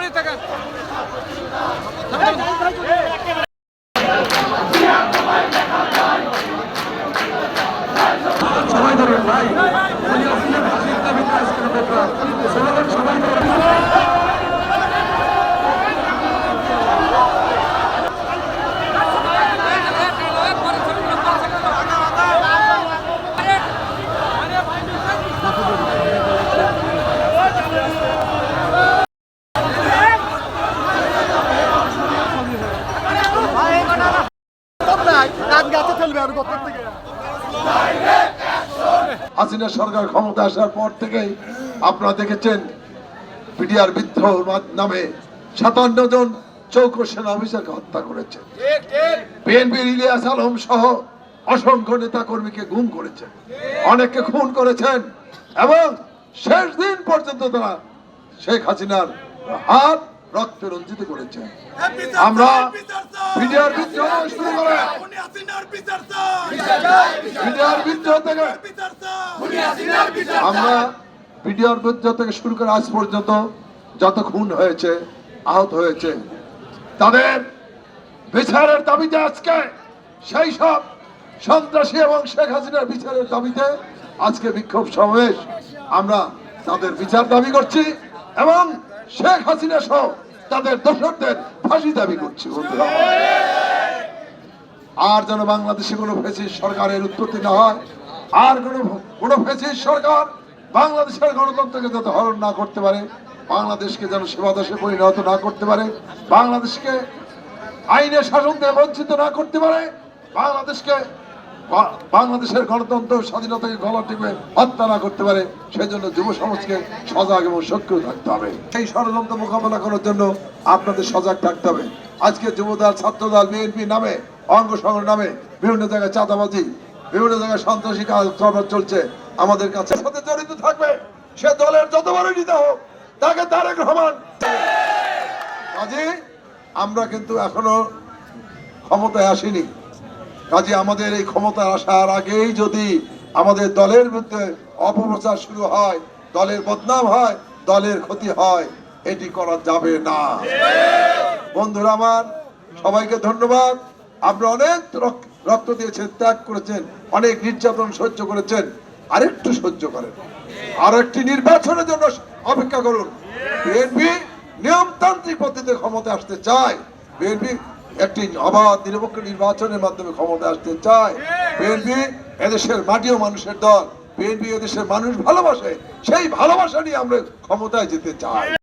আপনি থাকেন সবাই ধরেন ভাই। হাসিনা সরকার ক্ষমতা আসার পর থেকেই আপনারা দেখেছেন পিডিআর বিদ্রোহ নামে সাতান্ন জন চৌকো সেনা অফিসারকে হত্যা করেছে। বিএনপির ইলিয়াস আলম সহ অসংখ্য নেতা কর্মীকে গুম করেছেন অনেককে খুন করেছেন এবং শেষ দিন পর্যন্ত তারা শেখ হাসিনার হাত রক্তে রঞ্জিত করেছেন আমরা পিডিআর বিদ্রোহ শুরু করে থেকে আমরা পিডিআর বিদ্রোহ থেকে শুরু করে আজ পর্যন্ত যত খুন হয়েছে আহত হয়েছে তাদের বিচারের দাবিতে আজকে সেই সব সন্ত্রাসী এবং শেখ হাসিনার বিচারের দাবিতে আজকে বিক্ষোভ সমাবেশ আমরা তাদের বিচার দাবি করছি এবং শেখ হাসিনা সহ তাদের দোষকদের ফাঁসি দাবি করছি বন্ধুরা। আর যেন বাংলাদেশে কোনো ফেসিস সরকারের উৎপত্তি না হয়, আর কোনো কোনো ফেসিস সরকার বাংলাদেশের গণতন্ত্রকে যাতে হরণ না করতে পারে, বাংলাদেশকে যেন সেবাদাসে পরিণত না করতে পারে, বাংলাদেশকে আইনের শাসন দিয়ে বঞ্চিত না করতে পারে, বাংলাদেশকে বাংলাদেশের গণতন্ত্র স্বাধীনতাকে গলা টিপে হত্যা না করতে পারে সেই জন্য যুব সমাজকে সজাগ এবং সক্রিয় থাকতে হবে। এই ষড়যন্ত্র মোকাবেলা করার জন্য আপনাদের সজাগ থাকতে হবে। আজকে যুবদল, ছাত্রদল, বিএনপি নামে অঙ্গ সংগঠন নামে বিভিন্ন জায়গায় চাঁদাবাজি, বিভিন্ন জায়গায় সন্ত্রাসী কাজকর্ম চলছে আমাদের কাছে। সাথে জড়িত থাকবে সে দলের যত বড় নেতা হোক, তাকে তারেক রহমান। কাজে, আমরা কিন্তু এখনও ক্ষমতায় আসিনি। কাজে, আমাদের এই ক্ষমতা আসার আগেই যদি আমাদের দলের মধ্যে অপপ্রচার শুরু হয়, দলের বদনাম হয়, দলের ক্ষতি হয়, এটি করা যাবে না। বন্ধুরা আমার, সবাইকে ধন্যবাদ। আপনারা অনেক রক- রক্ত দিয়েছেন, ত্যাগ করেছেন, অনেক নির্যাতন সহ্য করেছেন, আরেকটু সহ্য করেন। আর একটি নির্বাচনের জন্য অপেক্ষা করুন। বিএনপি নিয়মতান্ত্রিক পদ্ধতিতে ক্ষমতা আসতে চায়। বিএনপি একটি অবাধ, নিরপেক্ষ নির্বাচনের মাধ্যমে ক্ষমতা আসতে চায়। বিএনপি এদেশের মাটিও মানুষের দল। বিএনপি এদেশের মানুষ ভালোবাসে, সেই ভালোবাসা নিয়ে আমরা ক্ষমতায় যেতে চাই।